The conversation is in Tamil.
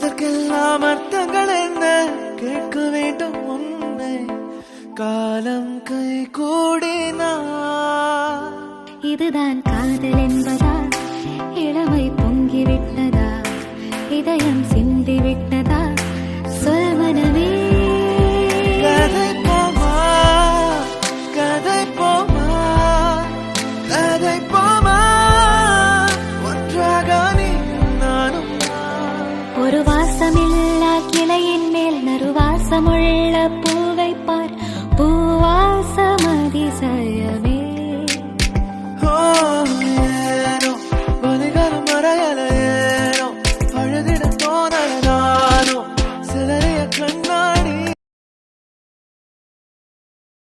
இதற்கெல்லாம் அர்த்தங்கள் என்ன? கேட்க வேண்டும் உன்னை. காலம் கை கூடினா. இதுதான் காதல் என்பதா? இளமை பொங்கிவிட்டதா? இதயம் சிந்திவிட்டதா? சொல் வாசமில்லா கிளையின் மேல் நறுவாசமுள்ள பூவை பார். பூவாசமதிசல்